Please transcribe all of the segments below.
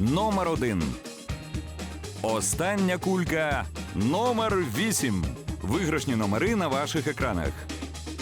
Номер 1. Остання кулька номер 8. Виграшні номери на ваших екранах.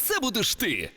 це будеш ти.